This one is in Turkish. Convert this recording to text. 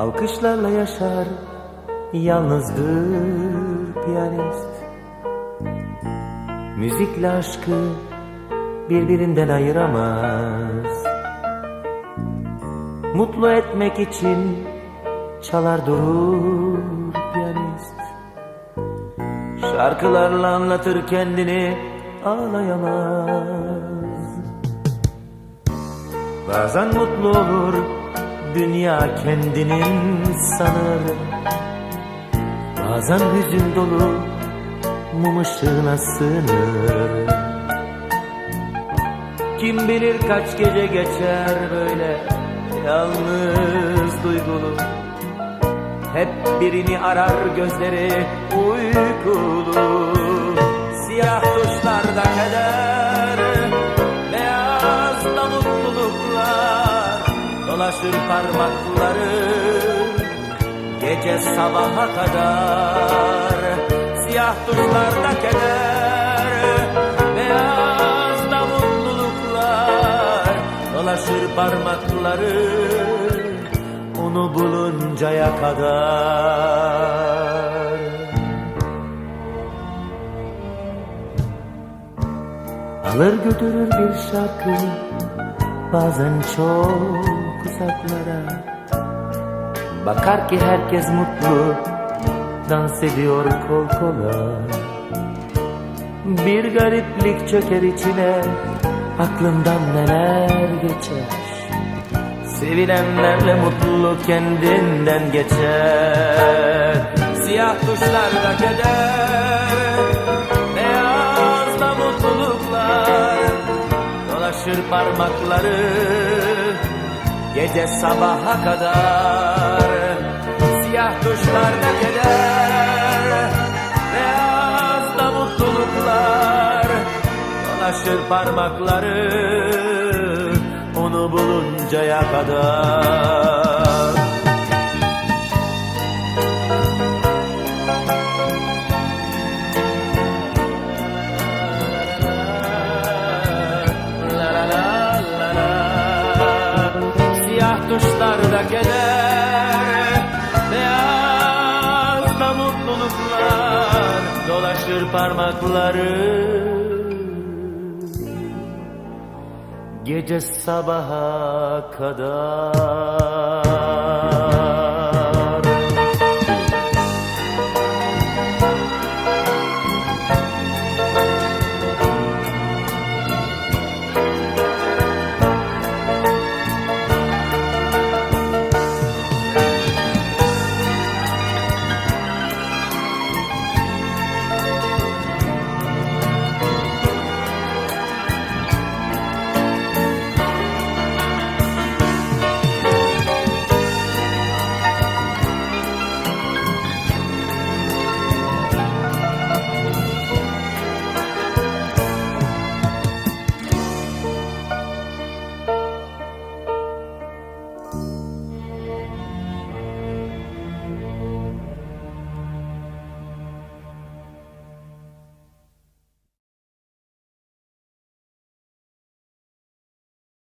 Alkışlarla yaşar yalnızdır piyanist. Müzikle aşkı birbirinden ayıramaz. Mutlu etmek için çalar durur piyanist. Şarkılarla anlatır kendini ağlayamaz. Bazen mutlu olur dünya kendinin sanır. Bazen hüzün dolu mum ışığına sığınır. Kim bilir kaç gece geçer böyle yalnız duygulu. Hep birini arar gözleri uykulu. Siyah tuşlarda keder Dolaşır parmakları Gece sabaha kadar. Siyah tuşlarda keder Beyaz da mutluluklar Dolaşır parmakları Onu buluncaya kadar. Alır götürür bir şarkı Bazen çok uzaklara Bakar ki herkes mutlu Dans ediyor kol kola. Bir gariplik çöker içine Aklından neler geçer? Sevilenlerle mutlu kendinden geçer. Siyah tuşlarda keder Beyazla mutluluklar. Dolaşır parmakları Gece sabaha kadar Siyah tuşlarda keder. Beyazla mutluluklar Dolaşır parmakları Onu buluncaya kadar Siyah tuşlarda keder Beyaz da mutluluklar Dolaşır parmakları. Gece sabaha kadar